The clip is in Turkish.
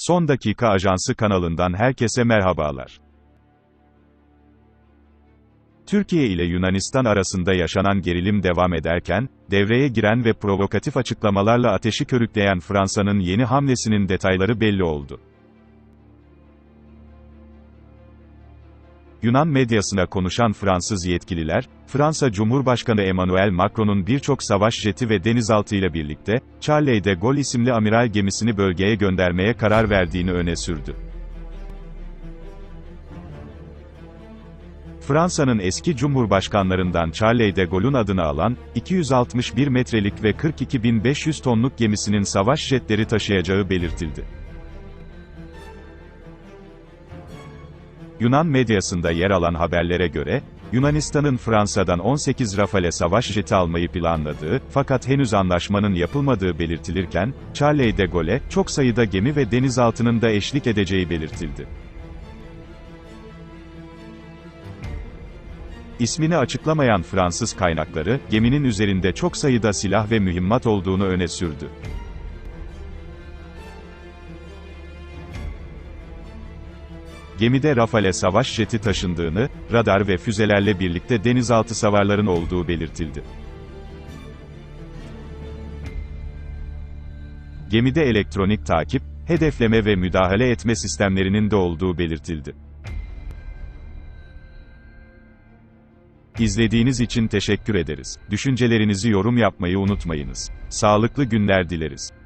Son Dakika Ajansı kanalından herkese merhabalar. Türkiye ile Yunanistan arasında yaşanan gerilim devam ederken, devreye giren ve provokatif açıklamalarla ateşi körükleyen Fransa'nın yeni hamlesinin detayları belli oldu. Yunan medyasına konuşan Fransız yetkililer, Fransa Cumhurbaşkanı Emmanuel Macron'un birçok savaş jeti ve denizaltı ile birlikte, Charles de Gaulle isimli amiral gemisini bölgeye göndermeye karar verdiğini öne sürdü. Fransa'nın eski cumhurbaşkanlarından Charles de Gaulle'un adını alan, 261 metrelik ve 42.500 tonluk gemisinin savaş jetleri taşıyacağı belirtildi. Yunan medyasında yer alan haberlere göre, Yunanistan'ın Fransa'dan 18 Rafale savaş jeti almayı planladığı, fakat henüz anlaşmanın yapılmadığı belirtilirken, Charles de Gaulle, çok sayıda gemi ve denizaltının da eşlik edeceği belirtildi. İsmini açıklamayan Fransız kaynakları, geminin üzerinde çok sayıda silah ve mühimmat olduğunu öne sürdü. Gemide Rafale savaş jeti taşındığını, radar ve füzelerle birlikte denizaltı savarların olduğu belirtildi. Gemide elektronik takip, hedefleme ve müdahale etme sistemlerinin de olduğu belirtildi. İzlediğiniz için teşekkür ederiz. Düşüncelerinizi yorum yapmayı unutmayınız. Sağlıklı günler dileriz.